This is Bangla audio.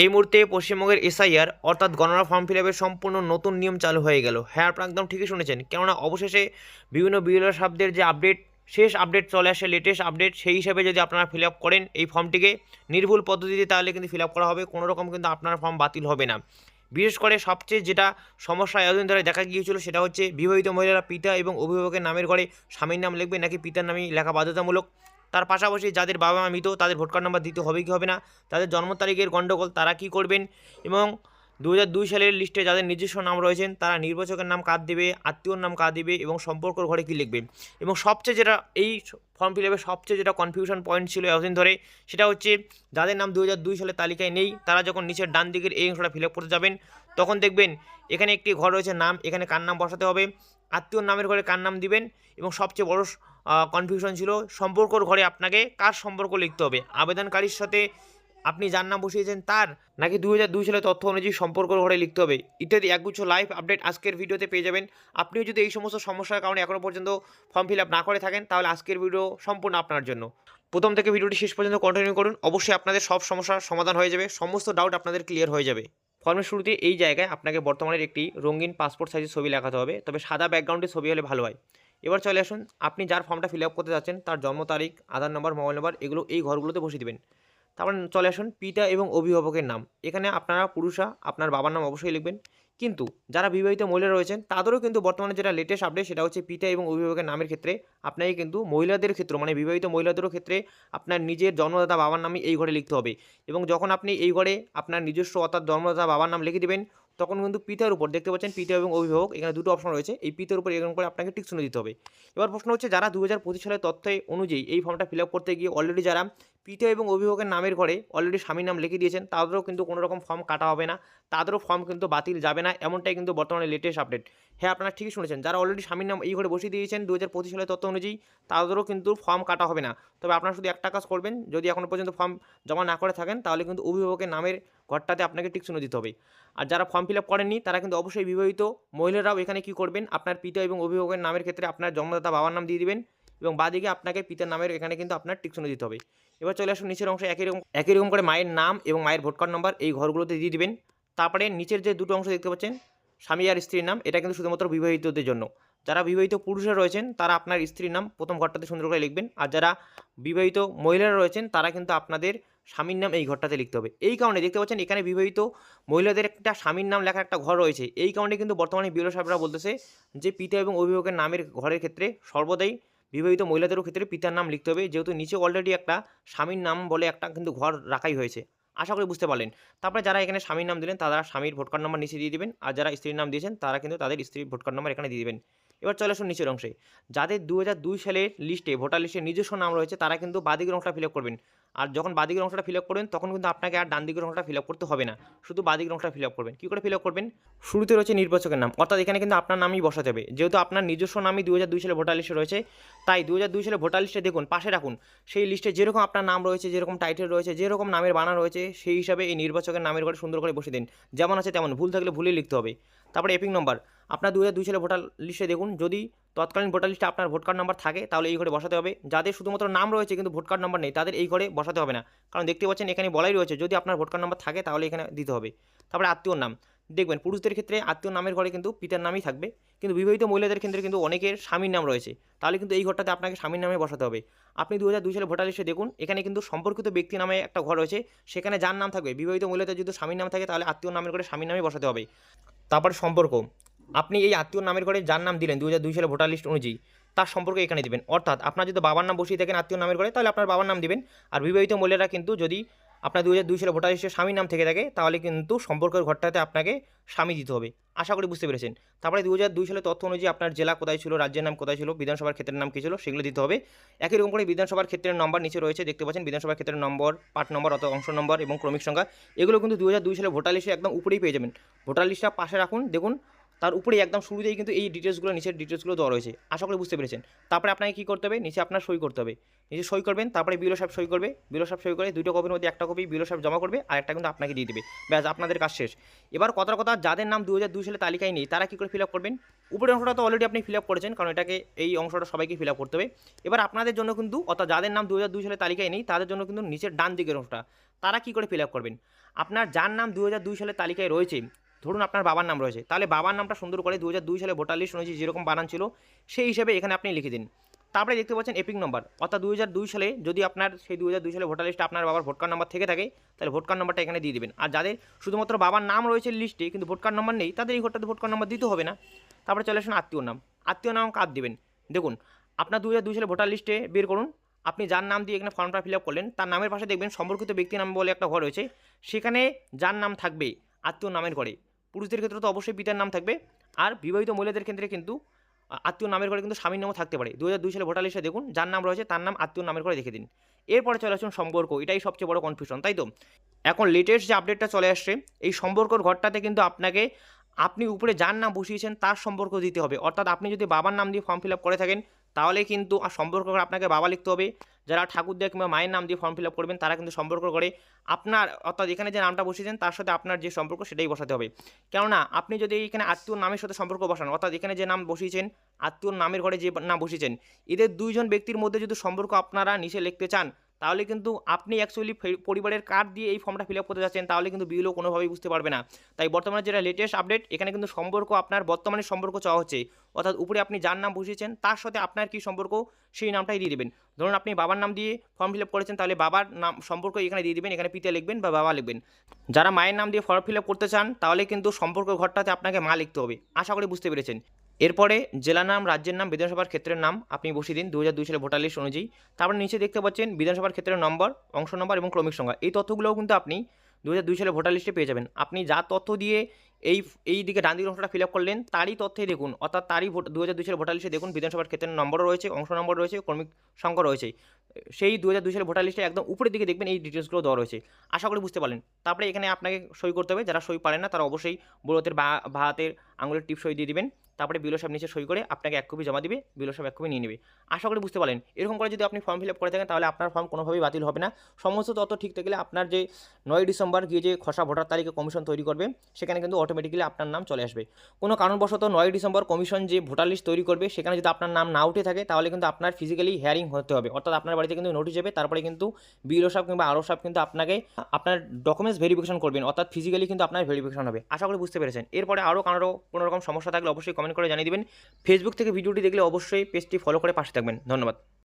এই মুহূর্তে পশ্চিমবঙ্গের এসআইআর, অর্থাৎ গণনা ফর্ম ফিল আপের সম্পূর্ণ নতুন নিয়ম চালু হয়ে গেল। হ্যাঁ আপনারা একদম ঠিকই শুনেছেন। কেননা অবশেষে বিভিন্ন বিএলআর শব্দের যে আপডেট, শেষ আপডেট চলে আসে লেটেস্ট আপডেট সেই হিসাবে যদি আপনারা ফিল আপ করেন এই ফর্মটিকে নির্ভুল পদ্ধতিতে, তাহলে কিন্তু ফিল আপ করা হবে। কোনো রকম কিন্তু আপনার ফর্ম বাতিল হবে না। বিশেষ করে সবচেয়ে যেটা সমস্যা এতদিন ধরে দেখা গিয়েছিল, সেটা হচ্ছে বিবাহিত মহিলারা পিতা এবং অভিভাবকের নামের ঘরে স্বামীর নাম লিখবে, নাকি পিতার নামই লেখা বাধ্যতামূলক। তার পাশাপাশি যাদের বাবা মা মৃত, তাদের ভোট কার্ড নাম্বার দিতে হবে কি হবে না, তাদের জন্ম তারিখের গণ্ডগোল তারা কি করবেন? এবং দু সালের লিস্টে যাদের নিজস্ব নাম রয়েছেন, তারা নির্বাচকের নাম কার দেবে, আত্মীয়র নাম কার দেবে, এবং সম্পর্কর ঘরে কী লিখবে এবং সবচেয়ে যেটা এই ফর্ম ফিল সবচেয়ে যেটা কনফিউশন পয়েন্ট ছিল এতদিন ধরে, সেটা হচ্ছে যাদের নাম দু সালের তালিকায় নেই, তারা যখন নিচের ডান দিকের এই অংশটা ফিল আপ করতে যাবেন তখন দেখবেন এখানে একটি ঘর রয়েছে, নাম, এখানে কার নাম বসাতে হবে? আত্মীয়র নামের ঘরে কার নাম দিবেন? এবং সবচেয়ে বড় কনফিউশন ছিল, সম্পর্কর ঘরে আপনাকে কার সম্পর্ক লিখতে হবে? আবেদনকারীর সাথে আপনি যার নাম বসিয়েছেন তার? নাকি দু হাজার দুই সালের তথ্য অনুযায়ী সম্পর্কর ঘরে লিখতে হবে? ইত্যাদি একগুচ্ছ লাইভ আপডেট আজকের ভিডিওতে পেয়ে যাবেন। আপনিও যদি এই সমস্ত সমস্যার কারণে এখনও পর্যন্ত ফর্ম ফিল আপ না করে থাকেন, তাহলে আজকের ভিডিও সম্পূর্ণ আপনার জন্য। প্রথম থেকে ভিডিওটি শেষ পর্যন্ত কন্টিনিউ করুন। অবশ্যই আপনাদের সব সমস্যার সমাধান হয়ে যাবে। সমস্ত ডাউট আপনাদের ক্লিয়ার হয়ে যাবে। ফর্মের শুরুতে এই জায়গায় আপনাকে বর্তমানের একটি রঙিন পাসপোর্ট সাইজের ছবি লেখাতে হবে, তবে সাদা ব্যাকগ্রাউন্ডে ছবি হলে ভালো হয়। এবার চলে আসুন, আপনি যার ফর্মটা ফিল আপ করতে যাচ্ছেন, তার জন্ম তারিখ, আধার নম্বর মোবাইল নম্বর এগুলো এই ঘরগুলোতে বসে দেবেন। তারপর চলে আসুন পিতা এবং অভিভাবকের নাম। এখানে আপনারা পুরুষা, আপনার বাবার নাম অবশ্যই লিখবেন। কিন্তু যারা বিবাহিত মহিলা রয়েছেন, তাদেরও কিন্তু বর্তমানে যেটা লেটেস্ট আপডেট সেটা হচ্ছে পিতা এবং অভিভাবকের নামের ক্ষেত্রে আপনাকে কিন্তু মহিলাদের ক্ষেত্রে মানে বিবাহিত মহিলাদেরও ক্ষেত্রে আপনার নিজের জন্মদাতা বাবার নামই এই ঘরে লিখতে হবে। এবং যখন আপনি এই ঘরে আপনার নিজস্ব অর্থাৎ জন্মদাতা বাবার নাম লিখে দেবেন, তখন কিন্তু পিতার উপর, দেখতে পাচ্ছেন পিতা এবং অভিভাবক, এখানে দুটো অপশন রয়েছে, এই পিতার উপর এরকম করে আপনাকে টিক শুনে দিতে হবে। এবার প্রশ্ন হচ্ছে, যারা দু হাজার পঁচিশ সালের তথ্য অনুযায়ী এই ফর্মটা ফিল করতে গিয়ে অলরেডি যারা পিতা এবং অভিভাবকের নামের ঘরে অলরেডি স্বামীর নাম লিখে দিয়েছেন, তাদেরও কিন্তু কোনো রকম ফর্ম কাটা হবে না, তাদেরও ফর্ম কিন্তু বাতিল যাবে না, এমনটাই কিন্তু বর্তমানে লেটেস্ট আপডেট হ্যাঁ আপনারা ঠিকই শুনেছেন, যারা অলরেডি স্বামীর নাম এই ঘরে বসিয়ে দিয়েছেন দু হাজার পঁচিশ সালের তথ্য অনুযায়ী তাদেরও কিন্তু ফর্ম কাটা হবে না। তবে আপনারা শুধু একটা কাজ করবেন, যদি এখনও পর্যন্ত ফর্ম জমা না করে থাকেন, তাহলে কিন্তু অভিভাবকের নামের ঘরটাতে আপনাকে টিক শুনে দিতে হবে। আর যারা ফর্ম ফিল আপ করেননি, তারা কিন্তু অবশ্যই বিবাহিত মহিলারাও এখানে কি করবেন, আপনার পিতা এবং অভিভাবকের নামের ক্ষেত্রে আপনার জন্মদাতা বাবার নাম দিয়ে দিবেন এবং বাদিকে আপনাকে পিতার নামের এখানে কিন্তু আপনার টিক শুনে দিতে হবে। এবার চলে আসুন নিচের অংশে, একই রকম একই রকম করে মায়ের নাম এবং মায়ের ভোট কার্ড নম্বর এই ঘরগুলোতে দিয়ে দিবেন। তারপরে নিচের যে দুটো অংশ দেখতে পাচ্ছেন, স্বামী আর স্ত্রীর নাম, এটা কিন্তু শুধুমাত্র বিবাহিতদের জন্য। যারা বিবাহিত পুরুষরা রয়েছেন, তারা আপনার স্ত্রীর নাম প্রথম ঘরটাতে সুন্দর করে লিখবেন। আর যারা বিবাহিত মহিলারা রয়েছেন, তারা কিন্তু আপনাদের স্বামীর নাম এই ঘরটাতে লিখতে হবে। এই কারণে দেখতে পাচ্ছেন, এখানে বিবাহিত মহিলাদের একটা স্বামীর নাম লেখা একটা ঘর রয়েছে। এই কারণে কিন্তু বর্তমানে বিরো সাহেবরা বলতেছে যে, পিতা এবং অভিভাবকের নামের ঘরের ক্ষেত্রে সর্বদাই বিবাহিত মহিলাদেরও ক্ষেত্রে পিতার নাম লিখতে হবে। যেহেতু নিচে অলরেডি একটা স্বামীর নাম বলে একটা কিন্তু ঘর রাখাই হয়েছে। আশা করি বুঝতে পারলেন। তারপরে যারা এখানে স্বামীর নাম দিলেন, তারা স্বামীর ভোট কার্ড নম্বর নিচে দিয়ে দেবেন। আর যারা স্ত্রীর নাম দিয়েছেন, তারা কিন্তু তাদের স্ত্রীর ভোট কার্ড নম্বর এখানে দিয়ে দেবেন। এবার চলে আসুন নিচের অংশে। যাদের দু হাজার দুই সালের লিস্টে ভোটার লিস্টে নিজস্ব নাম রয়েছে, তারা কিন্তু বাদিকের অংশটা ফিল করবেন। আর যখন বাদিকের অংশটা ফিল আপ করবেন, তখন কিন্তু আপনাকে আর ডান দিকের অংশটা ফিল আপ করতে হবে না। শুধু বাদিকের অংশটা ফিল আপ করবেন। কী করে ফিল আপ করবেন? শুরুতে রয়েছে নির্বাচকের নাম। অর্থাৎ এখানে কিন্তু আপনার নামই বসাতে হবে। যেহেতু আপনার নিজস্ব নামই দু হাজার দুই সালে ভোটার লিস্টে রয়েছে, তাই দু হাজার দুই সালে ভোটার লিস্টে দেখুন, পাশে রাখুন। সেই লিস্টে যেরকম আপনার নাম রয়েছে, যেরকম টাইটেল রয়েছে, যেরকম নামের বানা রয়েছে, সেই হিসাবে এই নির্বাচকের নামের ঘরে সুন্দর করে বসে দিন। যেমন আছে তেমন। ভুল থাকলে ভুলেই লিখতে হবে। তারপরে এপিং নম্বর। আপনার দু হাজার দুই সালে ভোটার লিস্টে দেখুন, যদি তৎকালীন ভোটার লিস্টে আপনার ভোট কার্ড নাম্বার থাকে, তাহলে এই ঘরে বসাতে হবে। যাদের শুধুমাত্র নাম রয়েছে, কিন্তু ভোট কার্ড নাম্বার নেই, তাদের এই ঘরে বসাতে হবে না। কারণ দেখতে পাচ্ছেন, এখানে বলাই রয়েছে, যদি আপনার ভোট কার্ড নাম্বার থাকে, তাহলে এখানে দিতে হবে। তারপরে আত্মীয়র নাম। দেখবেন, পুরুষদের ক্ষেত্রে আত্মীয় নামের ঘরে কিন্তু পিতার নামই থাকবে। কিন্তু বিবাহিত মহিলাদের ক্ষেত্রে কিন্তু অনেকের স্বামীর নাম রয়েছে। তাহলে কিন্তু এই ঘরটাতে আপনাকে স্বামীর নামে বসাতে হবে। আপনি দু হাজার দুই সালে ভোটার লিস্টে দেখুন, এখানে কিন্তু সম্পর্কিত ব্যক্তি নামে একটা ঘর রয়েছে। সেখানে যার নাম থাকবে, বিবাহিত মহিলাদের যদি স্বামীর নাম থাকে, তাহলে আত্মীয় নামের ঘরে স্বামীর নামে বসাতে হবে। তারপরে সম্পর্ক। আপনি এই আত্মীয় নামের ঘরে যার নাম দিলেন দু হাজার দুই সালে ভোটার লিস্ট অনুযায়ী, তার সম্পর্কে এখানে দিবেন। অর্থাৎ আপনার যদি বাবার নাম বসিয়ে থাকেন আত্মীয় নামের ঘরে, তাহলে আপনার বাবার নাম দেবেন। আর বিবাহিত মহিলারা কিন্তু যদি আপনার দু হাজার দুই সালে ভোটার লিস্টে স্বামীর নাম থেকে থাকে, তাহলে কিন্তু সম্পর্কের ঘরটাতে আপনাকে স্বামী দিতে হবে। আশা করি বুঝতে পেরেছেন। তারপরে দু হাজার দুই সালে তথ্য অনুযায়ী আপনার জেলা কোথায় ছিল, রাজ্যের নাম কোথায় ছিল, বিধানসভার ক্ষেত্রের নাম কী ছিল, সেগুলো দিতে হবে। একই রকম করে বিধানসভার ক্ষেত্রের নম্বর নিচে রয়েছে, দেখতে পাচ্ছেন বিধানসভার ক্ষেত্রের নম্বর পার্ট নম্বর অথবা অংশ নম্বর এবং ক্রমিক সংখ্যা। এগুলো কিন্তু দু হাজার দুই সালে ভোটার লিস্টে একদম উপরেই পেয়ে যাবেন। ভোটার লিস্টটা পাশে রাখুন, দেখুন তার উপরেই একদম শুরুতেই কিন্তু এই ডিটেলসগুলো নিচের ডিটেলসগুলো দেওয়া রয়েছে। আশা করি বুঝতে পেরেছেন। তারপরে আপনাকে কী করতে হবে? নিচে আপনার সই করতে হবে। নিচে সই করবেন, তারপরে বিলো সাহেব সই করবে। বিলো সাহেব সই করে দুটো কপির মধ্যে একটা কপি বিলো সাহেব জমা করবে, আর একটা কিন্তু আপনাকে দিয়ে দেবে। ব্যাস, আপনাদের কাজ শেষ। এবার কথার কথা, যাদের নাম দু হাজার দুই সালে তালিকায় নেই, তারা কী করে ফিল আপ করবেন? উপরের অংশটা তো অলরেডি আপনি ফিল আপ করেছেন, কারণ এটাকে এই অংশটা সবাইকে ফিল আপ করতে হবে। এবার আপনাদের জন্য কিন্তু, অর্থাৎ যাদের নাম দু হাজার দুই সালে তালিকায় নেই, তাদের জন্য কিন্তু নিচের ডান দিকের অংশটা, তারা কী করে ফিল আপ করবেন? আপনার যার নাম দু হাজার দুই সালের তালিকায় রয়েছে ধরুন আপনার বাবার নাম রয়েছে, তাহলে বাবার নামটা সুন্দর করে দু হাজার দুই সালে ভোটার লিস্ট অনুযায়ী যেরকম বানান ছিল, সেই হিসেবে এখানে আপনি লিখে দিন। তারপরে দেখতে পাচ্ছেন এপিক নম্বর অর্থাৎ দু হাজার দুই সালে যদি আপনার সেই দু হাজার দুই সালে ভোটার লিস্টে আপনার বাবার ভোট কার্ড নাম্বার থেকে থাকে, তাহলে ভোট কার্ড নাম্বারটা এখানে দিয়ে দেবেন। আর যাদের শুধুমাত্র বাবার নাম রয়েছে লিস্টে, কিন্তু ভোট কার্ড নাম্বার নেই, তাদের এই ঘরটাতে ভোট কার্ড নাম্বার দিতে হবে না। তারপরে চলে আসুন আত্মীয় নাম। আত্মীয় নাম কার দেবেন। দেখুন, আপনার দু হাজার দুই সালে ভোটার লিস্টে বের করুন, আপনি যার নাম দিয়ে এখানে ফর্মটা ফিল আপ করলেন, তার নামের পাশে দেখবেন সম্পর্কিত ব্যক্তি নাম বলে একটা ঘর রয়েছে, সেখানে যার নাম থাকবে আত্মীয় নামের ঘরে। পুরুষদের ক্ষেত্রে তো অবশ্যই পিতার নাম থাকবে। আর বিবাহিত মহিলাদের ক্ষেত্রে কিন্তু আত্মীয় নামের ঘরে কিন্তু স্বামীর নামও থাকতে পারে। দু হাজার দুই সালে ভোটার লিস্টে দেখুন, যার নাম রয়েছে তার নাম আত্মীয় নামের ঘরে দেখে দিন। এরপরে চলে আসুন সম্পর্ক, এটাই সবচেয়ে বড় কনফিউশন তাই তো? এখন লেটেস্ট যে আপডেটটা চলে আসছে, এই সম্পর্কর ঘরটাতে কিন্তু আপনাকে, আপনি উপরে যার নাম বসিয়েছেন তার সম্পর্ক দিতে হবে। অর্থাৎ আপনি যদি বাবার নাম দিয়ে ফর্ম ফিল আপ করে থাকেন তাহলে কিন্তু সম্পর্ক করে আপনাকে বাবা লিখতে হবে। যারা ঠাকুর দেয় কিংবা মায়ের নাম দিয়ে ফর্ম ফিল আপ করবেন, তারা কিন্তু সম্পর্ক করে আপনার, অর্থাৎ এখানে যে নামটা বসিয়েছেন, তার সাথে আপনার যে সম্পর্ক সেটাই বসাতে হবে। কেননা আপনি যদি এখানে আত্মীয় নামের সাথে সম্পর্ক বসান, অর্থাৎ এখানে যে নাম বসিয়েছেন আত্মীয় নামের ঘরে যে নাম বসিয়েছেন, এদের দুইজন ব্যক্তির মধ্যে যদি সম্পর্ক আপনারা নিচে লিখতে চান তাহলে কিন্তু আপনি অ্যাকচুয়ালি পরিবারের কার্ড দিয়ে এই ফর্মটা ফিল আপ করতে যাচ্ছেন, তাহলে কিন্তু বিলও কোনোভাবেই বুঝতে পারবে না। তাই বর্তমানে যেটা লেটেস্ট আপডেট এখানে কিন্তু সম্পর্ক আপনার, বর্তমানে সম্পর্ক চাওয়া হচ্ছে। অর্থাৎ উপরে আপনি যার নাম বসিয়েছেন, তার সাথে আপনার কী সম্পর্ক, সেই নামটাই দিয়ে দেবেন। ধরুন আপনি বাবার নাম দিয়ে ফর্ম ফিল আপ করেছেন, তাহলে বাবার নাম, সম্পর্ক এখানে দিয়ে দেবেন, এখানে পিতা লিখবেন বা বাবা লিখবেন। যারা মায়ের নাম দিয়ে ফর্ম ফিল আপ করতে চান, তাহলে কিন্তু সম্পর্ক ঘরটাতে আপনাকে মা লিখতে হবে। আশা করি বুঝতে পেরেছেন। এরপরে জেলা নাম, রাজ্যের নাম, বিধানসভার ক্ষেত্রের নাম আপনি বসিয়ে দিন দু হাজার দুই সালে ভোটার লিস্ট অনুযায়ী। তারপরে নিচে দেখতে পাচ্ছেন বিধানসভার ক্ষেত্রের নম্বর, অংশ নম্বর এবং ক্রমিক সংখ্যা। এই তথ্যগুলোও কিন্তু আপনি দু হাজার দুই সালে ভোটার লিস্টে পেয়ে যাবেন। আপনি যা তথ্য দিয়ে এই এই দিকে ডান দিকের অংশটা ফিল আপ করলেন, তারই তথ্যে দেখুন। অর্থাৎ তারই ভোট দু হাজার দুই সালে ভোটার লিস্টে দেখুন বিধানসভার ক্ষেত্রের নম্বরও রয়েছে, অংশ নম্বর রয়েছে, ক্রমিক সংখ্যা রয়েছে। সেই দু হাজার দুই সালে ভোটার লিস্টে একদম উপরের দিকে দেখবেন এই ডিটেলসগুলো দেওয়া রয়েছে। আশা করি বুঝতে পারলেন। তারপরে এখানে আপনাকে সই করতে হবে। যারা সই পারেন না, তারা অবশ্যই বড়োতের বা ভাতের আঙুলের টিপ সই দিয়ে দিবেন। তারপরে বিলো সাহেব নিচে সই করে আপনাকে এক কপি জমা দিবে, বিলো সাহেব এক কপি নিয়ে নেবে। আশা করি বুঝতে পারেন এরকম করে যদি আপনি ফর্ম ফিল আপ করে থাকেন, তাহলে আপনার ফর্ম কোনোভাবেই বাতিল হবে না। সমস্ত তথ্য ঠিক থাকলে আপনার যে নয় ডিসেম্বর গিয়ে যে খসড়া ভোটার তালিকা কমিশন তৈরি করবে, সেখানে কিন্তু অটোমেটিক্যালি আপনার নাম চলে আসবে। কোনো কারণবশত নয় ডিসেম্বর কমিশন যে ভোটার লিস্ট তৈরি করবে, সেখানে যদি আপনার নাম না উঠে থাকে, তাহলে কিন্তু আপনার ফিজিক্যালি হিয়ারিং হতে হবে। অর্থাৎ আপনার বাড়িতে কিন্তু নোটিশ যাবে, তারপরে কিন্তু বিলো সাহেব কিংবা আরও সাহেব কিন্তু আপনাকে আপনার ডকুমেন্টস ভেরিফিকেশন করবেন। অর্থাৎ ফিজিক্যালি কিন্তু আপনার ভেরিফিকেশন হবে। আশা করি বুঝতে পেরেছেন। এরপরে আরও কারও কোনো রকম সমস্যা থাকলে অবশ্যই কমেন্ট করে জানিয়ে দেবেন। ফেসবুক থেকে ভিডিওটি দেখলে অবশ্যই পেজটি ফলো করে পাশে থাকবেন। ধন্যবাদ।